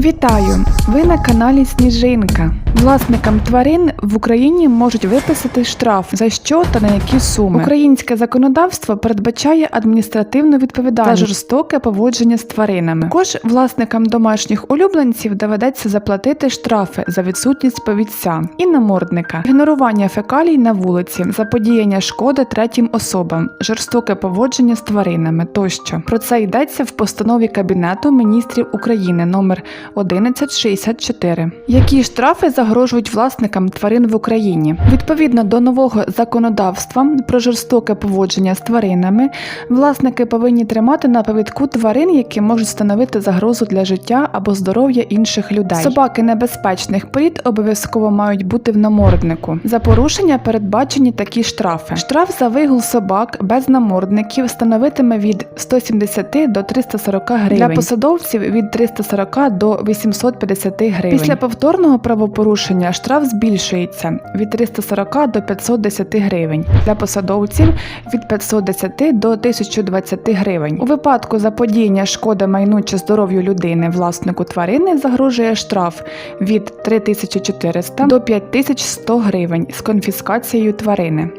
Вітаю! Ви на каналі Сніжинка. Власникам тварин в Україні можуть виписати штраф за що та на які суми. Українське законодавство передбачає адміністративну відповідальність за жорстоке поводження з тваринами. Також власникам домашніх улюбленців доведеться заплатити штрафи за відсутність повідця і намордника, ігнорування фекалій на вулиці, заподіяння шкоди третім особам, жорстоке поводження з тваринами тощо. Про це йдеться в постанові Кабінету міністрів України номер 1164. Які штрафи загрожують власникам тварин в Україні? Відповідно до нового законодавства про жорстоке поводження з тваринами, власники повинні тримати на повідку тварин, які можуть становити загрозу для життя або здоров'я інших людей. Собаки небезпечних порід обов'язково мають бути в наморднику. За порушення передбачені такі штрафи. Штраф за вигул собак без намордників становитиме від 170 до 340 гривень. Для посадовців від 340 до 850 гривень. Після повторного правопорушення штраф збільшується від 340 до 510 гривень. Для посадовців від 510 до 1020 гривень. У випадку заподіяння шкоди майну чи здоров'ю людини власнику тварини загрожує штраф від 3400 до 5100 гривень з конфіскацією тварини.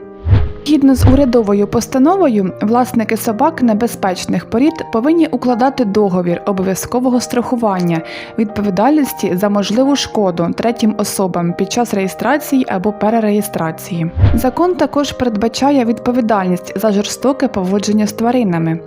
Згідно з урядовою постановою, власники собак небезпечних порід повинні укладати договір обов'язкового страхування відповідальності за можливу шкоду третім особам під час реєстрації або перереєстрації. Закон також передбачає відповідальність за жорстоке поводження з тваринами.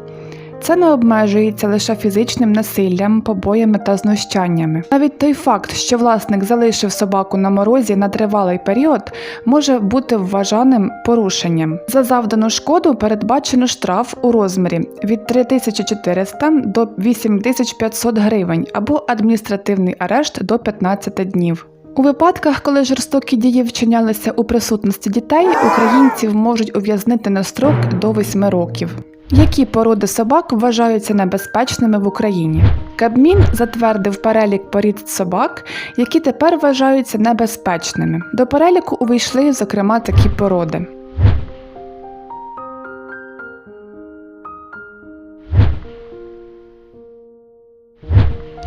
Це не обмежується лише фізичним насиллям, побоями та знущаннями. Навіть той факт, що власник залишив собаку на морозі на тривалий період, може бути вважаним порушенням. За завдану шкоду передбачено штраф у розмірі від 3400 до 8500 гривень або адміністративний арешт до 15 днів. У випадках, коли жорстокі дії вчинялися у присутності дітей, українців можуть ув'язнити на строк до 8 років. Які породи собак вважаються небезпечними в Україні? Кабмін затвердив перелік порід собак, які тепер вважаються небезпечними. До переліку увійшли, зокрема, такі породи.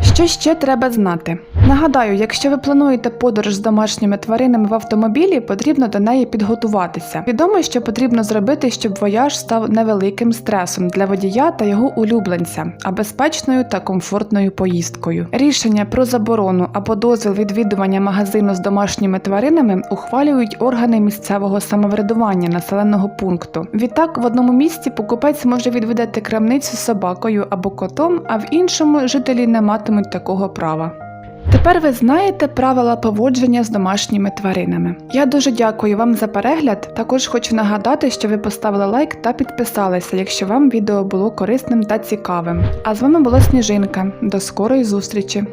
Що ще треба знати? Нагадаю, якщо ви плануєте подорож з домашніми тваринами в автомобілі, потрібно до неї підготуватися. Відомо, що потрібно зробити, щоб вояж став невеликим стресом для водія та його улюбленця, а безпечною та комфортною поїздкою. Рішення про заборону або дозвіл відвідування магазину з домашніми тваринами ухвалюють органи місцевого самоврядування населеного пункту. Відтак, в одному місці покупець може відвідати крамницю собакою або котом, а в іншому жителі не матимуть такого права. Тепер ви знаєте правила поводження з домашніми тваринами. Я дуже дякую вам за перегляд. Також хочу нагадати, що ви поставили лайк та підписалися, якщо вам відео було корисним та цікавим. А з вами була Сніжинка. До скорої зустрічі!